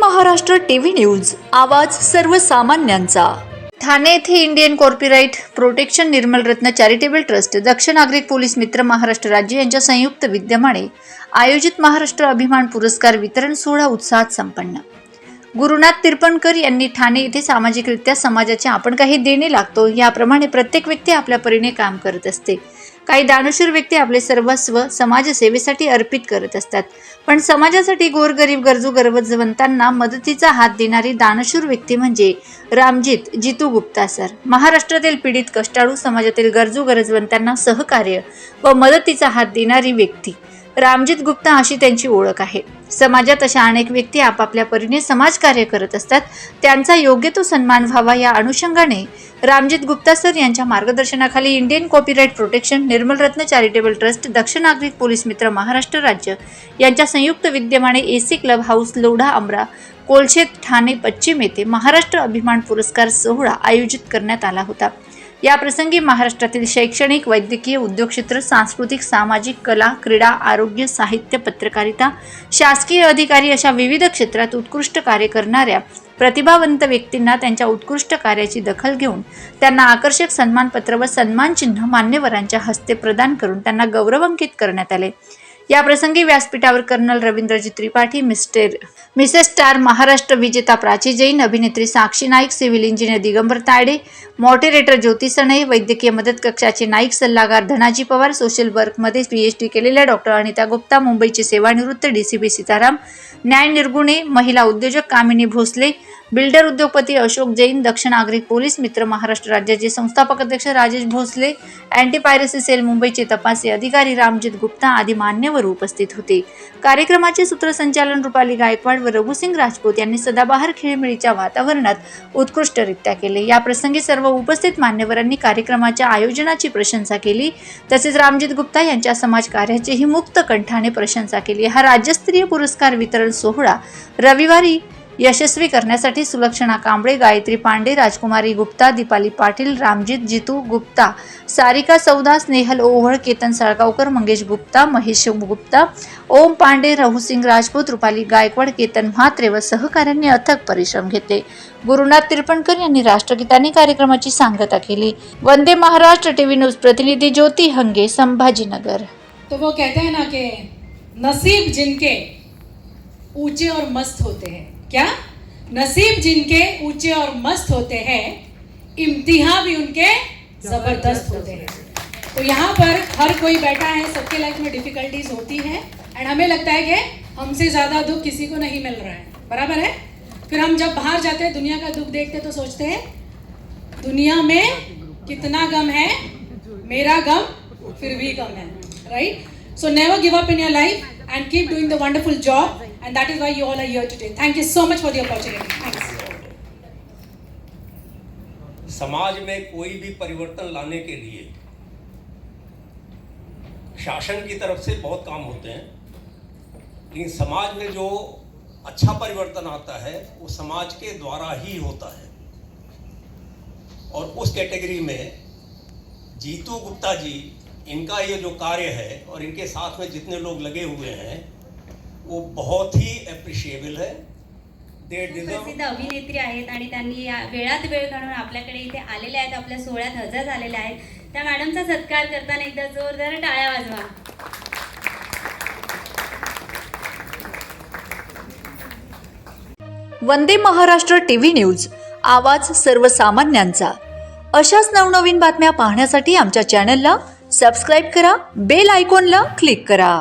Maharashtra TV news आवाज सर्वसामान्यांचा. ठाणे येथे इंडियन कॉर्पोरेट प्रोटेक्शन निर्मल रत्न चॅरिटेबल ट्रस्ट दक्ष नागरिक पोलीस मित्र महाराष्ट्र राज्य यांच्या संयुक्त विद्यमाने आयोजित महाराष्ट्र अभिमान पुरस्कार वितरण सोहळा उत्साहात संपन्न. गुरुनाथ तिरपणकर यांनी ठाणे येथे सामाजिकरित्या समाजाचे आपण काही देणे लागतो याप्रमाणे प्रत्येक व्यक्ती आपल्या परीने काम करत असते. काही दानशूर व्यक्ती आपले सर्वस्व समाजसेवेसाठी अर्पित करत असतात. पण समाजासाठी गोरगरीब गरजू गरजवंतांना मदतीचा हात देणारी दानशूर व्यक्ती म्हणजे रामजीत जितू गुप्ता सर. महाराष्ट्रातील पीडित कष्टाळू समाजातील गरजू गरजवंतांना सहकार्य व मदतीचा हात देणारी व्यक्ती. रामजित गुप्ता अशी त्यांची ओळख आहे. समाजात अशा अनेक व्यक्ती आपापल्या परीने समाजकार्य करत असतात. त्यांचा योग्य तो सन्मान व्हावा या अनुषंगाने रामजित गुप्ता सर यांच्या मार्गदर्शनाखाली इंडियन कॉपीराईट प्रोटेक्शन निर्मल रत्न चॅरिटेबल ट्रस्ट दक्ष नागरिक पोलीस मित्र महाराष्ट्र राज्य यांच्या संयुक्त विद्यमाने AC club house Lodha Amara Kolshet Thane पश्चिम येथे महाराष्ट्र अभिमान पुरस्कार सोहळा आयोजित करण्यात आला होता. याप्रसंगी महाराष्ट्रातील शैक्षणिक वैद्यकीय उद्योग क्षेत्र सांस्कृतिक सामाजिक कला क्रीडा आरोग्य साहित्य पत्रकारिता शासकीय अधिकारी अशा विविध क्षेत्रात उत्कृष्ट कार्य करणाऱ्या प्रतिभावंत व्यक्तींना त्यांच्या उत्कृष्ट कार्याची दखल घेऊन त्यांना आकर्षक सन्मानपत्र व सन्मानचिन्ह मान्यवरांच्या हस्ते प्रदान करून त्यांना गौरवांकित करण्यात आले. याप्रसंगी व्यासपीठावर colonel Ravindraji Tripathi mister missus star Maharashtra विजेता प्राची जैन अभिनेत्री Sakshi Naik civil engineer Digambar Tayde moderator Jyoti Sane वैद्यकीय मदत कक्षाचे नाईक सल्लागार धनाजी पवार सोशल वर्कमध्ये पीएचडी केलेल्या डॉक्टर अनिता गुप्ता मुंबईचे सेवानिवृत्त डीसीपी सीताराम न्याय निर्गुणे महिला उद्योजक कामिनी भोसले बिल्डर उद्योगपती अशोक जैन दक्ष नागरिक पोलीस मित्र महाराष्ट्र राज्याचे संस्थापक अध्यक्ष Rajesh Bhosale anti piracy cell मुंबईचे तपासी अधिकारी रामजित गुप्ता आदी मान्यवर उपस्थित होते. कार्यक्रमाचे सूत्रसंचालन रुपाली गायकवाड व रघुसिंग राजपूत यांनी सदाबहार खेळमेळीच्या वातावरणात उत्कृष्टरित्या केले. या प्रसंगी सर्व उपस्थित मान्यवरांनी कार्यक्रमाच्या आयोजनाची प्रशंसा केली. तसेच रामजित गुप्ता यांच्या समाज कार्याचीही मुक्त कंठाने प्रशंसा केली. हा राज्यस्तरीय पुरस्कार वितरण सोहळा रविवारी यशस्वी करण्यासाठी सुलक्षणा कांबळे गायत्री पांडे राजकुमारी गुप्ता दीपाली पाटील रामजीत जितू गुप्ता सारिका सौदा स्नेहल ओव्हळ केतन साळगावकर मंगेश गुप्ता महेश गुप्ता ओम पांडे रघुसिंग राजपूत रुपाली गायकवाड केतन म्हात्रे व सहकाऱ्यांनी अथक परिश्रम घेतले. गुरुनाथ तिरपणकर यांनी राष्ट्रगीतांनी कार्यक्रमाची सांगता केली. वंदे महाराष्ट्र टीव्ही न्यूज प्रतिनिधी ज्योती हंगे संभाजीनगर. तो वो कहते हैं ना कि नसीब जिनके ऊंचे और मस्त होते हैं। क्या? नसीब जिनके ऊँचे और मस्त होते हैं, इम्तिहा भी उनके ज़बरदस्त होते हैं। तो यहाँ पर हर कोई बैठा है, सबके लाइफ में डिफिकल्टीज होती है एंड हमें लगता है कि हमसे ज़्यादा दुख किसी को नहीं मिल रहा है। बराबर है? फिर हम जब बाहर जाते हैं, दुनिया का दुख देखते हैं तो सोचते हैं, दुनिया में कितना गम है, मेरा गम फिर भी गम है right so never give up in your life and keep doing the wonderful job and that is why you all are here today thank you so much for the opportunity thanks समाज में कोई भी परिवर्तन लाने के लिए शासन की तरफ़ से बहुत काम होते हैं, लेकिन समाज में जो अच्छा परिवर्तन आता है, वो समाज के द्वारा ही होता है। और उस कैटेगरी में जीतू गुप्ता जी, इनका ये जो कार्य है और इनके साथ में जितने लोग लगे हुए हैं वो बहुत ही अप्रिशिएबल है। प्रसिद्ध अभिनेत्री आहेत आणि त्यांनी या वेळात वेळ काढून आपल्याकडे इथे आलेले आहेत. आपल्या सोहळ्यात हजर झालेले आहेत. त्या मॅडमचा सत्कार करताना एकदा जोरदार टाळ्या वाजवा. वंदे महाराष्ट्र टीव्ही न्यूज आवाज सर्वसामान्यांचा. अशाच नवनवीन बातम्या पाहण्यासाठी आमच्या चॅनलला सबस्क्राईब करा बेल आयकॉनला क्लिक करा.